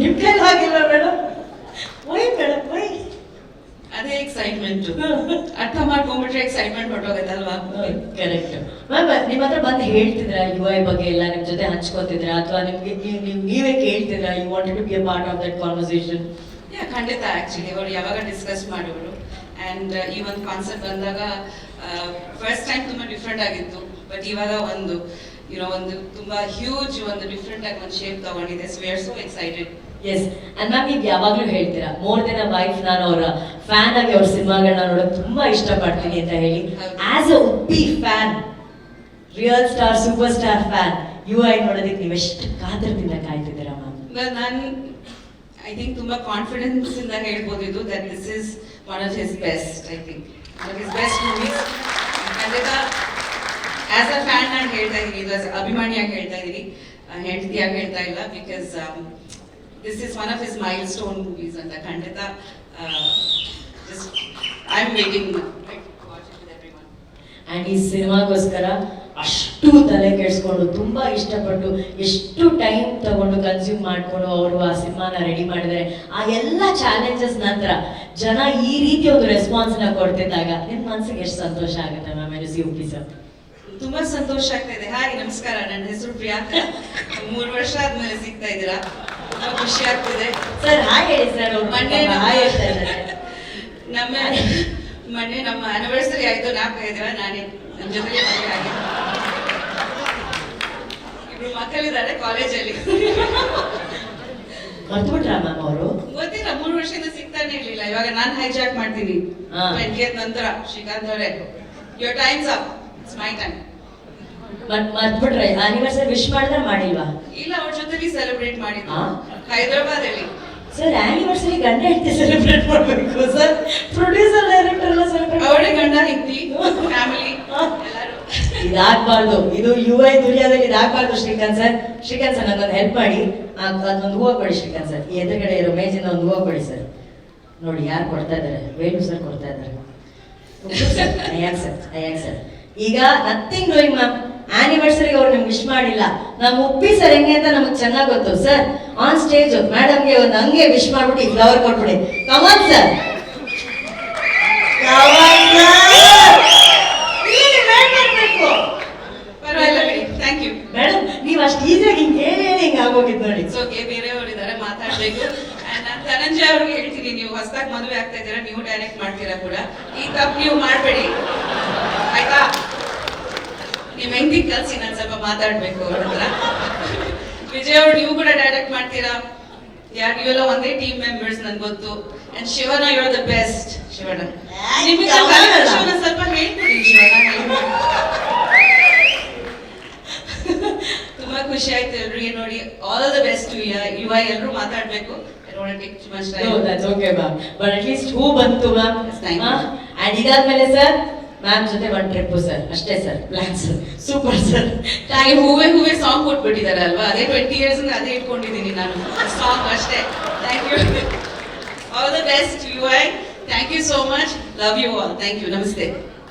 ನಿಮ್ ಕೈಲಿ ಆಗಿಲ್ಲ ಮೇಡಮ್ ವೈ ಮೇಡಮ್ ವೈ. ಅದೇ ಎಕ್ಸೈಟ್ಮೆಂಟ್ ಅರ್ಥ ಮಾಡ್ಕೊಂಡ್ಬಿಟ್ರೆ ಎಕ್ಸೈಟ್ಮೆಂಟ್ ಹೊಟ್ಟೋಗತ್ತಲ್ವಾ ಕರೆಕ್ಟ್ ಮ್ಯಾಮ್ ನಿಮ್ಮ ಹತ್ರ ಬಂದು ಹೇಳ್ತಿದ್ರ ಯು ಐ ಬಗ್ಗೆ ಎಲ್ಲ ನಿಮ್ಮ ಜೊತೆ ಹಂಚ್ಕೋತಿದ್ರ ಅಥವಾ ನಿಮಗೆ ನೀವು ನೀವು ಕೇಳ್ತಿದ್ರ you wanted to be a part of that conversation yeah ಖಂಡಿತ ಆ್ಯಕ್ಚುಲಿ ಅವರು ಯಾವಾಗ ಡಿಸ್ಕಸ್ ಮಾಡಿದ್ರು. ಆ್ಯಂಡ್ ಈ ಒಂದು ಕಾನ್ಸೆಪ್ಟ್ ಬಂದಾಗ ಫಸ್ಟ್ ಟೈಮ್ ತುಂಬ ಡಿಫ್ರೆಂಟ್ ಆಗಿತ್ತು. ಬಟ್ ಇವಾಗ ಒಂದು. ಯುನೋ ಒಂದು ತುಂಬಾ ಹ್ಯೂಜ್ ಒಂದು ಡಿಫ್ರೆಂಟ್ ಆಗಿ ಒಂದು ಶೇಪ್ ತಗೊಂಡಿದೆ. So are so excited yes ma'am ಈಗ ಯಾವಾಗಲೂ ಹೇಳ್ತೀರಾ ಮೋರ್ ದೆನ್ ಅ ವೈಫ್ ನಾನು ಅವರ ಫ್ಯಾನ್ ಆಗಿ ಅವ್ರ ಸಿನಿಮಾಗಳನ್ನ ನೋಡೋಕೆ ತುಂಬಾ ಇಷ್ಟಪಡ್ತೀನಿ ಅಂತ ಹೇಳಿ. As a Uppi fan real star super star fan U I ನೋಡೋದಕ್ಕೆ ನೀವು ಎಷ್ಟು ಕಾತರದಿಂದ ಕಾಯ್ತಿದ್ದೀರಾ ಮ್ಯಾಮ್ ನಾನು ಐ ಥಿಂಕ್ ತುಂಬಾ ಕಾನ್ಫಿಡೆನ್ಸ್ ಇಂದ ಹೇಳ್ಬೋದು ಇದು that this is one of his best I think best movies ಖಂಡಿತ ಆಸ್ ಅ ಫ್ಯಾನ್ ನಾನು ಹೇಳ್ತಾ ಇದ್ದೀನಿ ಇದು ಅಭಿಮಾನಿಯಾಗಿ ಹೇಳ್ತಾ ಇದ್ದೀನಿ ಹೆಂಡತಿಯಾಗಿ ಹೇಳ್ತಾ ಇಲ್ಲ because this is one of is milestone movies ಅಂತ ಖಂಡಿತ ಐ ಆಮ್ ವೇಟಿಂಗ್ ಆ್ಯಂಡ್ ಈ ಸಿನಿಮಾಗೋಸ್ಕರ ಅಷ್ಟು ತಲೆ ಕೆಡಿಸ್ಕೊಂಡು, ತುಂಬ ಇಷ್ಟಪಟ್ಟು, ಎಷ್ಟು ಟೈಮ್ ತಗೊಂಡು ಕನ್ಸ್ಯೂಮ್ ಮಾಡಿಕೊಂಡು ಅವರು ಆ ಸಿನಿಮಾನ ರೆಡಿ ಮಾಡಿದರೆ ಆ ಎಲ್ಲ ಚಾಲೆಂಜಸ್ ನಂತರ ಜನ ಈ ರೀತಿ ಒಂದು ರೆಸ್ಪಾನ್ಸ್ನ ಕೊಡ್ತಿದ್ದಾಗ ನಿಮ್ಮ ಮನಸ್ಸಿಗೆ ಎಷ್ಟು ಸಂತೋಷ ಆಗುತ್ತೆ ಮ್ಯಾಮ್, ಎನ್ ಸಿ ಉಪ್ಪಿ ಸರ್? ತುಂಬಾ ಸಂತೋಷ ಆಗ್ತಾ ಇದೆ. ಹಾಯ್ ನಮಸ್ಕಾರ. ನನ್ನ ಹೆಸರು ಪ್ರಿಯಾಂಕಾ. ಮೂರು ವರ್ಷ ಆದ್ಮೇಲೆ ಸಿಗ್ತಾ ಇದ್ದೀರಾ? ತುಂಬಾ ಖುಷಿ ಆಗ್ತಿದೆ. ಸರ್ ಹಾಯ್ ಹೇಳಿ ಸರ್. ಮೊನ್ನೆ ನಮ್ಮ- ನಮ್ಮ ಮೊನ್ನೆ ನಮ್ಮ ಆನಿವರ್ಸರಿ ಆಯ್ತು. ನಾಲ್ಕು ಐದು ನಾನೇ ನನ್ನ ಜೊತೆಗೆ ಮದುವೆ ಇಬ್ರು ಮಕ್ಕಳಿದ್ದಾರೆ ಕಾಲೇಜಲ್ಲಿ. ಮರ್ತ್ಬಿಟ್ರಾ ಮ್ಯಾಮ್ ಅವರು? ಗೊತ್ತಿಲ್ಲ ಮೂರು ವರ್ಷದಿಂದ ಸಿಗ್ತಾನೆ ಇರ್ಲಿಲ್ಲ. ಇವಾಗ ನಾನು ಹೈಜಾಕ್ ಮಾಡ್ತೀನಿ. ನಂತರ ಶ್ರೀಕಾಂತ್ ಅವರೇ. Your time's up it's my time ಮತ್ ಮರ್ತ್ಬಿಟ್ರೆ ಆನಿವರ್ಸರಿ ವಿಶ್ ಮಾಡಿದ್ರೆ ಮಾಡಿಲ್ವಾ? ಇಲ್ಲ ಅವ್ರ ಜೊತೆಲಿ ಸೆಲೆಬ್ರೇಟ್ ಮಾಡಿದ್ವಿ. ಹೈದರಾಬಾದ್ ಅಲ್ಲಿ ಸರ್ ಆನಿವರ್ಸರಿ ಗಂಡ ಹೆಂಡತಿ ಸೆಲೆಬ್ರೇಟ್ ಮಾಡಬೇಕು ಸರ್? ಪ್ರೊಡ್ಯೂಸರ್ ಡೈರೆಕ್ಟರ್ ಎಲ್ಲ ಸೆಲೆಬ್ರೇಟ್ ಅವಳೇ ಗಂಡ ಹೆಂಡತಿ ಫ್ಯಾಮಿಲಿ ಎಲ್ಲರೂ. ಇದಾಗಬಾರ್ದು. ಇದು ಯು ಐ ದುನಿಯಾದಲ್ಲಿ ಇದಾಗಬಾರ್ದು ಶ್ರೀಕಾಂತ್ ಸರ್. ಶ್ರೀಕಾಂತ್ ಸರ್ ನನಗೊಂದು ಹೆಲ್ಪ್ ಮಾಡಿ. ಅದೊಂದು ಹೂವು ಕೊಡಿ ಶ್ರೀಕಾಂತ್ ಸರ್. ಈ ಎದುರುಗಡೆ ಇರೋ ಮೇಜಿನ ಒಂದು ಹೂವು ಕೊಡಿ ಸರ್. ನೋಡಿ ಯಾರು ಕೊಡ್ತಾ ಇದ್ದಾರೆ? ವೇಣು ಸರ್ ಕೊಡ್ತಾ ಇದ್ದಾರೆ. ಯಾಕೆ ಸರ್ ಅಯ್ಯಾಕ್ ಸರ್. ಈಗ ನಥಿಂಗ್ ಡೂಯಿಂಗ್ ಮ್ಯಾಮ್. ಆನಿವರ್ಸರಿಗೆ ಅವ್ರು ನಿಮ್ಗೆ ವಿಶ್ ಮಾಡಿಲ್ಲ. ನಮ್ಮ ಉಪ್ಪಿ ಸರ್ ಹೆಂಗೆ ಅಂತ ನಮಗೆ ಚೆನ್ನಾಗಿ ಗೊತ್ತು ಸರ್ ಆನ್ ಸ್ಟೇಜ್ ಮೇಡಮ್ಗೆ ಒಂದು ಹಂಗೆ ವಿಶ್ ಮಾಡ್ಬಿಟ್ಟು ಈ ಫ್ಲವರ್ ಕೊಟ್ಬಿಡಿ. ಕಮಲ್ ಸರ್ ಪರವಾಗಿಲ್ಲ ಬಿಡಿ. ಥ್ಯಾಂಕ್ ಯು ಮೇಡಮ್ ನೀವು ಅಷ್ಟು ಈಸಿಯಾಗಿ ಹಿಂಗೆ ಹೇಳಿ ಹೇಳಿ ಹಿಂಗೆ ಆಗೋಗಿದ್ದು ನೋಡಿ. ಬೇರೆಯವರಿದ್ದಾರೆ ಮಾತಾಡಬೇಕು. ನಾನ್ ಧನಂಜಯ ಅವ್ರಿಗೆ ಹೇಳ್ತೀನಿ ನೀವು ಹೊಸದಾಗಿ ಮದುವೆ ಆಗ್ತಾ ಇದ್ದೀರಾ ನೀವು ಡೈರೆಕ್ಟ್ ಮಾಡ್ತೀರಾ ಕೂಡ. ಈ ತಪ್ಪು ನೀವು ಮಾಡಬೇಡಿ. ಆಯ್ತಾ? ನಿಮ್ ಹೆಂಡತಿ ಕಲ್ಸಿ ನಾನು ಸ್ವಲ್ಪ ಮಾತಾಡ್ಬೇಕು ಅವ್ರ ಹತ್ರ? ವಿಜಯ್ ಅವ್ರು ನೀವು ಕೂಡ ಡೈರೆಕ್ಟ್ ಮಾಡ್ತೀರಾ? ಯಾರು ಇವೆಲ್ಲ ಒಂದೇ ಟೀಮ್ ಮೆಂಬರ್ಸ್ ನನ್ ಗೊತ್ತು. And Shivanna you are the best Shivanna ನಿಮಗೆ ಶಿವನ ಸ್ವಲ್ಪ ಹೇಳ್ಕೊಡಿ ಶಿವನ. ತುಂಬಾ ಖುಷಿ ಆಯ್ತು ಎಲ್ರಿಗೆ ನೋಡಿ. ಆಲ್ ದ ಬೆಸ್ಟ್ ಎಲ್ಲರೂ ಮಾತಾಡ್ಬೇಕು. time. No, that's okay, ma'am. But at least ಹೂ ಬಂತು ಮ್ಯಾಮ್ ಅಂಡ್ ಇದಾದ್ಮೇಲೆ ಸರ್ ಮ್ಯಾಮ್ ಜೊತೆ ಒಂದು ಟ್ರಿಪ್ ಸರ್ ಅಷ್ಟೇ ಸರ್ ಪ್ಲಾನ್ಸ್ ಸೂಪರ್ ಸರ್ ಹಾಗೆ ಹೂವೆ ಹೂವೆ ಸಾಂಗ್ ಕೊಟ್ಬಿಟ್ಟಿದ್ದಾರೆ ಅಲ್ವಾ ಅದೇ ಟ್ವೆಂಟಿ ಇಯರ್ಸ್ ಅದೇ ಇಟ್ಕೊಂಡಿದ್ದೀನಿ ನಾನು. ಸಾಂಗ್ ಅಷ್ಟೇ. Thank you all the best U I thank you so much love you all thank you ನಮಸ್ತೆ.